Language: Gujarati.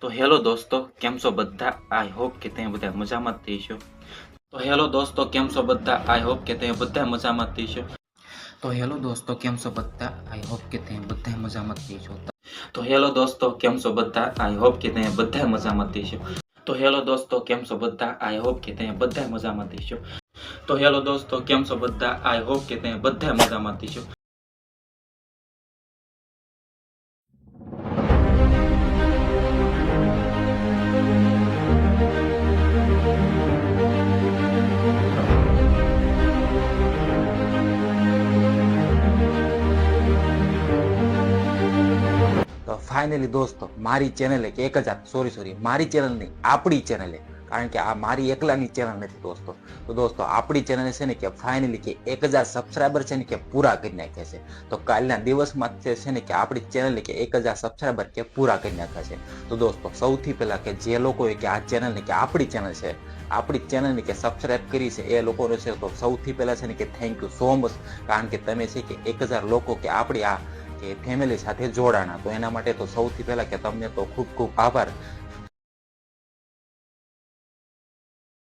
તો હેલો દોસ્તો કેમ છો બધા આઈ હોપ કે તમે બધા મજામાં જ થઈશો તો હેલો દોસ્તો કેમ છો બધા આઈ હોપ કે તમે બધા મજામાં જ થઈશો તો હેલો દોસ્તો કેમ છો બધા આઈ હોપ કે તમે બધા મજામાં જ થઈશો તો હેલો દોસ્તો કેમ છો બધા આઈ હોપ કે તમે બધા મજામાં જ થઈશો તો હેલો દોસ્તો કેમ છો બધા આઈ હોપ કે તમે બધા મજામાં જ થઈશો તો હેલો દોસ્તો કેમ છો બધા આઈ હોપ કે તમે બધા મજામાં જ થઈશો ફાઇનલી દોસ્તો, મારી ચેનલે કે એક હજાર સોરી સોરી મારી ચેનલ નહીં, આપણી ચેનલે કારણ કે આ મારી એકલાની ચેનલ નથી દોસ્તો. તો દોસ્તો, આપણી ચેનલ છે ને કે ફાઇનલી કે એક હજાર સબસ્ક્રાઈબર છે ને કે પૂરા કરી નાખ્યા છે. તો કાલના દિવસમાં છે ને કે આપણી ચેનલને કે એક હજાર સબસ્ક્રાઈબર કે પૂરા કરી નાખ્યા છે. તો દોસ્તો, સૌથી પહેલાં કે જે લોકોએ કે આ ચેનલને કે આપણી ચેનલ છે, આપણી ચેનલને કે સબસ્ક્રાઇબ કરી છે, એ લોકોને છે તો સૌથી પહેલાં છે ને કે થેન્ક યુ સો મચ કારણ કે તમે છે કે એક હજાર લોકો કે આપણી આ કે ફેમિલી સાથે જોડાણા તો એના માટે તો સૌથી પહેલા કે તમને તો ખૂબ ખૂબ આભાર.